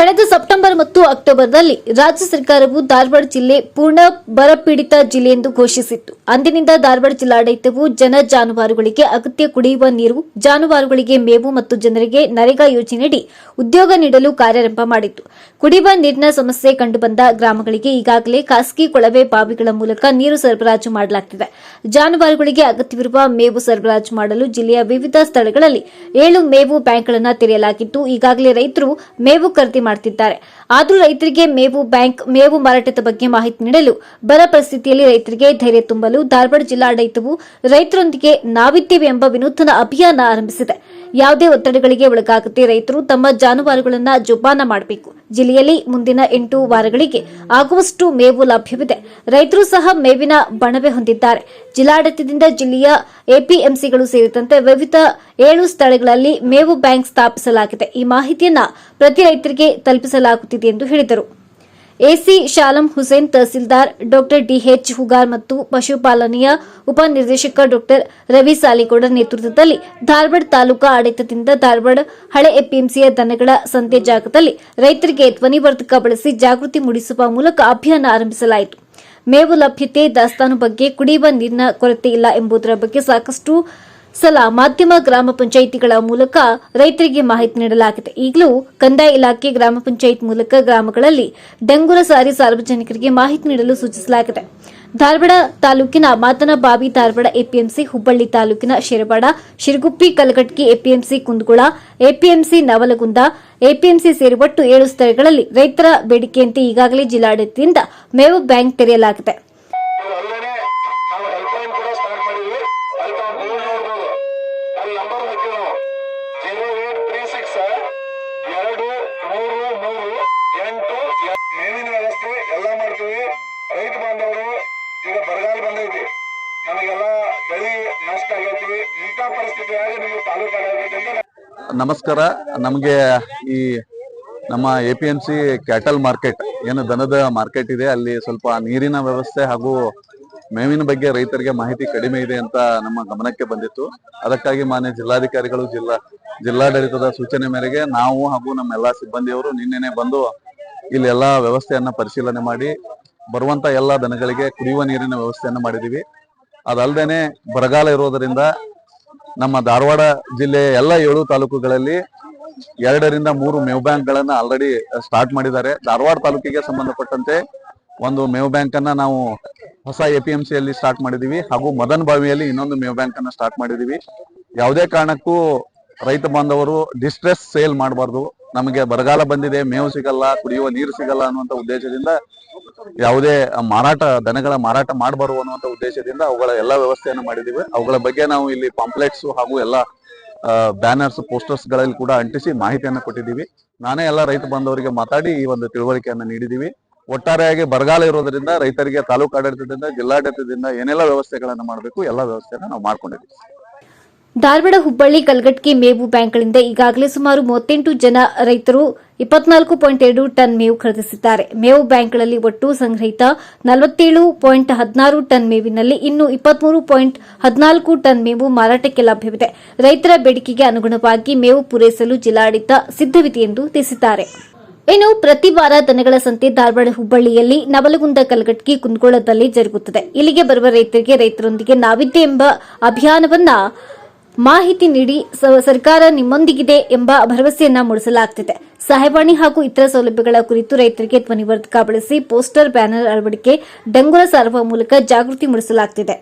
ಕಳೆದ ಸೆಪ್ಟೆಂಬರ್ ಮತ್ತು ಅಕ್ಟೋಬರ್ನಲ್ಲಿ ರಾಜ್ಯ ಸರ್ಕಾರವು ಧಾರವಾಡ ಜಿಲ್ಲೆ ಪೂರ್ಣ ಬರಪೀಡಿತ ಜಿಲ್ಲೆ ಎಂದು ಘೋಷಿಸಿತ್ತು. ಅಂದಿನಿಂದ ಧಾರವಾಡ ಜಿಲ್ಲಾಡಳಿತವು ಜನ ಜಾನುವಾರುಗಳಿಗೆ ಅಗತ್ಯ ಕುಡಿಯುವ ನೀರು, ಜಾನುವಾರುಗಳಿಗೆ ಮೇವು ಮತ್ತು ಜನರಿಗೆ ನರೇಗಾ ಯೋಜನೆಯಡಿ ಉದ್ಯೋಗ ನೀಡಲು ಕಾರ್ಯಾರಂಭ ಮಾಡಿತ್ತು. ಕುಡಿಯುವ ನೀರಿನ ಸಮಸ್ಯೆ ಕಂಡುಬಂದ ಗ್ರಾಮಗಳಿಗೆ ಈಗಾಗಲೇ ಖಾಸಗಿ ಕೊಳವೆ ಬಾವಿಗಳ ಮೂಲಕ ನೀರು ಸರಬರಾಜು ಮಾಡಲಾಗುತ್ತಿದೆ ಜಾನುವಾರುಗಳಿಗೆ ಅಗತ್ಯವಿರುವ ಮೇವು ಸರಬರಾಜು ಮಾಡಲು ಜಿಲ್ಲೆಯ ವಿವಿಧ ಸ್ಥಳಗಳಲ್ಲಿ ಏಳು ಮೇವು ಬ್ಯಾಂಕ್ಗಳನ್ನು ತೆರೆಯಲಾಗಿದ್ದು, ಈಗಾಗಲೇ ರೈತರು ಮೇವು ಖರೀದಿ ಮಾಡುತ್ತಿದ್ದಾರೆ ಆದರೂ ರೈತರಿಗೆ ಮೇವು ಬ್ಯಾಂಕ್, ಮೇವು ಮಾರಾಟದ ಬಗ್ಗೆ ಮಾಹಿತಿ ನೀಡಲು ಬರ ಪರಿಸ್ಥಿತಿಯಲ್ಲಿ ರೈತರಿಗೆ ಧೈರ್ಯ ತುಂಬಲು ಧಾರವಾಡ ಜಿಲ್ಲಾಡಳಿತವು ರೈತರೊಂದಿಗೆ ನಾವಿದ್ದೇವೆ ಎಂಬ ವಿನೂತನ ಅಭಿಯಾನ ಆರಂಭಿಸಿದೆ. ಯಾವುದೇ ಒತ್ತಡಗಳಿಗೆ ಒಳಗಾಗದೆ ರೈತರು ತಮ್ಮ ಜಾನುವಾರುಗಳನ್ನು ಜೋಪಾನ ಮಾಡಬೇಕು. ಜಿಲ್ಲೆಯಲ್ಲಿ ಮುಂದಿನ ಎಂಟು ವಾರಗಳಿಗೆ ಆಗುವಷ್ಟು ಮೇವು ಲಭ್ಯವಿದೆ. ರೈತರು ಸಹ ಮೇವಿನ ಬಣವೆ ಹೊಂದಿದ್ದಾರೆ. ಜಿಲ್ಲಾಡಳಿತದಿಂದ ಜಿಲ್ಲೆಯ ಎಪಿಎಂಸಿಗಳು ಸೇರಿದಂತೆ ವಿವಿಧ ಏಳು ಸ್ಥಳಗಳಲ್ಲಿ ಮೇವು ಬ್ಯಾಂಕ್ ಸ್ಥಾಪಿಸಲಾಗಿದೆ. ಈ ಮಾಹಿತಿಯನ್ನು ಪ್ರತಿ ರೈತರಿಗೆ ತಲುಪಿಸಲಾಗುತ್ತಿದೆ ಎಂದು ಹೇಳಿದರು. AC Shalam Hussain tahsildar doctor DH Hugar ಮತ್ತು ಪಶುಪಾಲನೆಯ ಉಪನಿರ್ದೇಶಕ ಡಾಕ್ಟರ್ ರವಿ ಸಾಲಿಗೌಡ ನೇತೃತ್ವದಲ್ಲಿ ಧಾರವಾಡ ತಾಲೂಕಾ ಆಡಳಿತದಿಂದ ಧಾರವಾಡ ಹಳೆ ಎಪಿಎಂಸಿಯ ದನಗಳ ಸಂತೆ ಜಾಗದಲ್ಲಿ ರೈತರಿಗೆ ಧ್ವನಿವರ್ಧಕ ಬಳಸಿ ಜಾಗೃತಿ ಮೂಡಿಸುವ ಮೂಲಕ ಅಭಿಯಾನ ಆರಂಭಿಸಲಾಯಿತು. ಮೇವು ಲಭ್ಯತೆ ದಾಸ್ತಾನು ಬಗ್ಗೆ ಕುಡಿಯುವ ನೀರಿನ ಕೊರತೆ ಇಲ್ಲ ಎಂಬುದರ ಬಗ್ಗೆ ಸಾಕಷ್ಟು ಸಲ ಮಾಧ್ಯಮ ಗ್ರಾಮ ಪಂಚಾಯಿತಿಗಳ ಮೂಲಕ ರೈತರಿಗೆ ಮಾಹಿತಿ ನೀಡಲಾಗಿದೆ. ಈಗಲೂ ಕಂದಾಯ ಇಲಾಖೆ ಗ್ರಾಮ ಪಂಚಾಯತ್ ಮೂಲಕ ಗ್ರಾಮಗಳಲ್ಲಿ ಡಂಗುರ ಸಾರಿ ಸಾರ್ವಜನಿಕರಿಗೆ ಮಾಹಿತಿ ನೀಡಲು ಸೂಚಿಸಲಾಗಿದೆ. ಧಾರವಾಡ ತಾಲೂಕಿನ ಮಾತನಬಾವಿ ಧಾರವಾಡ ಎಪಿಎಂಸಿ ಹುಬ್ಬಳ್ಳಿ ತಾಲೂಕಿನ Shirawad, Shiraguppi Kalghatagi APMC Kundgol, APMC Navalgund, APMC ಸೇರಿ ಒಟ್ಟು ಏಳು ಸ್ಥಳಗಳಲ್ಲಿ ರೈತರ ಬೇಡಿಕೆಯಂತೆ ಈಗಾಗಲೇ ಜಿಲ್ಲಾಡಳಿತದಿಂದ ಮೇವು ಬ್ಯಾಂಕ್ ತೆರೆಯಲಾಗಿದೆ. ಬರಗಾಲ ಬಂದೈತಿ. ನಮಗೆಲ್ಲ ಬೆಳೆ ನಷ್ಟ ಆಗೈತಿ. ಇಂಥ ಪರಿಸ್ಥಿತಿಯಾಗಿ ನೀವು ತಾಲೂಕು ನಮಸ್ಕಾರ. ನಮಗೆ ಈ ನಮ್ಮ A P M C cattle market ಏನು ದನದ ಮಾರ್ಕೆಟ್ ಇದೆ. ಅಲ್ಲಿ ಸ್ವಲ್ಪ ನೀರಿನ ವ್ಯವಸ್ಥೆ ಹಾಗೂ ಮೇವಿನ ಬಗ್ಗೆ ರೈತರಿಗೆ ಮಾಹಿತಿ ಕಡಿಮೆ ಇದೆ ಅಂತ ನಮ್ಮ ಗಮನಕ್ಕೆ ಬಂದಿತ್ತು. ಅದಕ್ಕಾಗಿ ಮಾನ್ಯ ಜಿಲ್ಲಾಧಿಕಾರಿಗಳು, ಜಿಲ್ಲಾ, ಜಿಲ್ಲಾಡಳಿತದ ಸೂಚನೆ ಮೇರೆಗೆ ನಾವು ಹಾಗೂ ನಮ್ಮ ಎಲ್ಲಾ ಸಿಬ್ಬಂದಿಯವರು ನಿನ್ನೆನೆ ಬಂದು ಇಲ್ಲಿ ವ್ಯವಸ್ಥೆಯನ್ನು ವ್ಯವಸ್ಥೆಯನ್ನ ಪರಿಶೀಲನೆ ಮಾಡಿ ಬರುವಂತ ಎಲ್ಲಾ ದನಗಳಿಗೆ ಕುಡಿಯುವ ನೀರಿನ ವ್ಯವಸ್ಥೆಯನ್ನು ಮಾಡಿದೀವಿ ಅದಲ್ಲದೇನೆ ಬರಗಾಲ ಇರೋದರಿಂದ ನಮ್ಮ ಧಾರವಾಡ ಜಿಲ್ಲೆಯ ಎಲ್ಲ ಏಳು ತಾಲೂಕುಗಳಲ್ಲಿ ಎರಡರಿಂದ ಮೂರು ಮೇವ್ ಬ್ಯಾಂಕ್ ಗಳನ್ನ ಆಲ್ರೆಡಿ ಸ್ಟಾರ್ಟ್ ಮಾಡಿದ್ದಾರೆ. ಧಾರವಾಡ ತಾಲೂಕಿಗೆ ಸಂಬಂಧಪಟ್ಟಂತೆ ಒಂದು ಮೇವ್ ಬ್ಯಾಂಕ್ ನಾವು ಹೊಸ ಎ ಪಿ ಎಂ ಸಿಯಲ್ಲಿ ಸ್ಟಾರ್ಟ್ ಮಾಡಿದೀವಿ ಹಾಗೂ ಮದನ್ ಬಾವಿಯಲ್ಲಿ ಇನ್ನೊಂದು ಮೇವ್ ಬ್ಯಾಂಕ್ ಸ್ಟಾರ್ಟ್ ಮಾಡಿದೀವಿ ಯಾವುದೇ ಕಾರಣಕ್ಕೂ ರೈತ ಬಾಂಧವರು ಡಿಸ್ಟ್ರೆಸ್ ಸೇಲ್ ಮಾಡಬಾರ್ದು. ನಮಗೆ ಬರಗಾಲ ಬಂದಿದೆ, ಮೇವು ಸಿಗಲ್ಲ, ಕುಡಿಯುವ ನೀರು ಸಿಗಲ್ಲ ಅನ್ನುವಂತ ಉದ್ದೇಶದಿಂದ ಯಾವುದೇ ಮಾರಾಟ, ದನಗಳ ಮಾರಾಟ ಮಾಡಬಾರು ಅನ್ನುವಂತ ಉದ್ದೇಶದಿಂದ ಅವುಗಳ ಎಲ್ಲಾ ವ್ಯವಸ್ಥೆಯನ್ನು ಮಾಡಿದೀವಿ ಅವುಗಳ ಬಗ್ಗೆ ನಾವು ಇಲ್ಲಿ ಪಾಂಪ್ಲೆಟ್ಸ್ ಹಾಗೂ ಎಲ್ಲ ಬ್ಯಾನರ್ಸ್ ಪೋಸ್ಟರ್ಸ್ಗಳಲ್ಲಿ ಕೂಡ ಅಂಟಿಸಿ ಮಾಹಿತಿಯನ್ನು ಕೊಟ್ಟಿದ್ದೀವಿ. ನಾನೇ ಎಲ್ಲ ರೈತ ಬಾಂಧವರಿಗೆ ಮಾತಾಡಿ ಈ ಒಂದು ತಿಳುವಳಿಕೆಯನ್ನು ನೀಡಿದ್ದೀವಿ. ಒಟ್ಟಾರೆಯಾಗಿ ಬರಗಾಲ ಇರೋದ್ರಿಂದ ರೈತರಿಗೆ ತಾಲೂಕು ಆಡಳಿತದಿಂದ, ಜಿಲ್ಲಾಡಳಿತದಿಂದ ಏನೆಲ್ಲ ವ್ಯವಸ್ಥೆಗಳನ್ನು ಮಾಡಬೇಕು, ಎಲ್ಲ ವ್ಯವಸ್ಥೆಯನ್ನು ನಾವು ಮಾಡ್ಕೊಂಡಿದ್ದೀವಿ. ಧಾರವಾಡ ಹುಬ್ಬಳ್ಳಿ ಕಲ್ಗಟ್ಟಿ ಮೇವು ಬ್ಯಾಂಕ್ಗಳಿಂದ ಈಗಾಗಲೇ ಸುಮಾರು ಮೂವತ್ತೆಂಟು ಜನ ರೈತರು ಇಪ್ಪತ್ನಾಲ್ಕು ಪಾಯಿಂಟ್ ಎರಡು ಟನ್ ಮೇವು ಖರೀದಿಸಿದ್ದಾರೆ. ಮೇವು ಬ್ಯಾಂಕ್ಗಳಲ್ಲಿ ಒಟ್ಟು ಸಂಗ್ರಹಿತ ನಲವತ್ತೇಳು ಪಾಯಿಂಟ್ ಹದಿನಾರು ಟನ್ ಮೇವಿನಲ್ಲಿ ಇನ್ನು ಇಪ್ಪತ್ಮೂರು ಪಾಯಿಂಟ್ ಹದಿನಾಲ್ಕು ಟನ್ ಮೇವು ಮಾರಾಟಕ್ಕೆ ಲಭ್ಯವಿದೆ. ರೈತರ ಬೇಡಿಕೆಗೆ ಅನುಗುಣವಾಗಿ ಮೇವು ಪೂರೈಸಲು ಜಿಲ್ಲಾಡಳಿತ ಸಿದ್ದವಿದೆ ಎಂದು ತಿಳಿಸಿದ್ದಾರೆ. ಇನ್ನು ಪ್ರತಿ ವಾರ ದನಗಳ ಸಂತೆ ಧಾರವಾಡ ಹುಬ್ಬಳ್ಳಿಯಲ್ಲಿ ನವಲಗುಂದ ಕಲಗಟ್ಟಿ ಕುಂದಗೋಳದಲ್ಲಿ ಜರುಗುತ್ತದೆ. ಇಲ್ಲಿಗೆ ಬರುವ ರೈತರಿಗೆ, ರೈತರೊಂದಿಗೆ ನಾವಿದ್ದೆ ಎಂಬ ಅಭಿಯಾನವನ್ನ ಮಾಹಿತಿ ನೀಡಿ ಸರ್ಕಾರ ನಿಮ್ಮೊಂದಿಗಿದೆ ಎಂಬ ಭರವಸೆಯನ್ನ ಮೂಡಿಸಲಾಗುತ್ತಿದೆ ಸಹಾಯವಾಣಿ ಹಾಗೂ ಇತರ ಸೌಲಭ್ಯಗಳ ಕುರಿತು ರೈತರಿಗೆ ಧ್ವನಿವರ್ಧಕ ಬಳಸಿ ಪೋಸ್ಟರ್ ಬ್ಯಾನರ್ ಅಳವಡಿಕೆ, ಡಂಗುರ ಸಾರುವ ಮೂಲಕ ಜಾಗೃತಿ ಮೂಡಿಸಲಾಗುತ್ತಿದೆ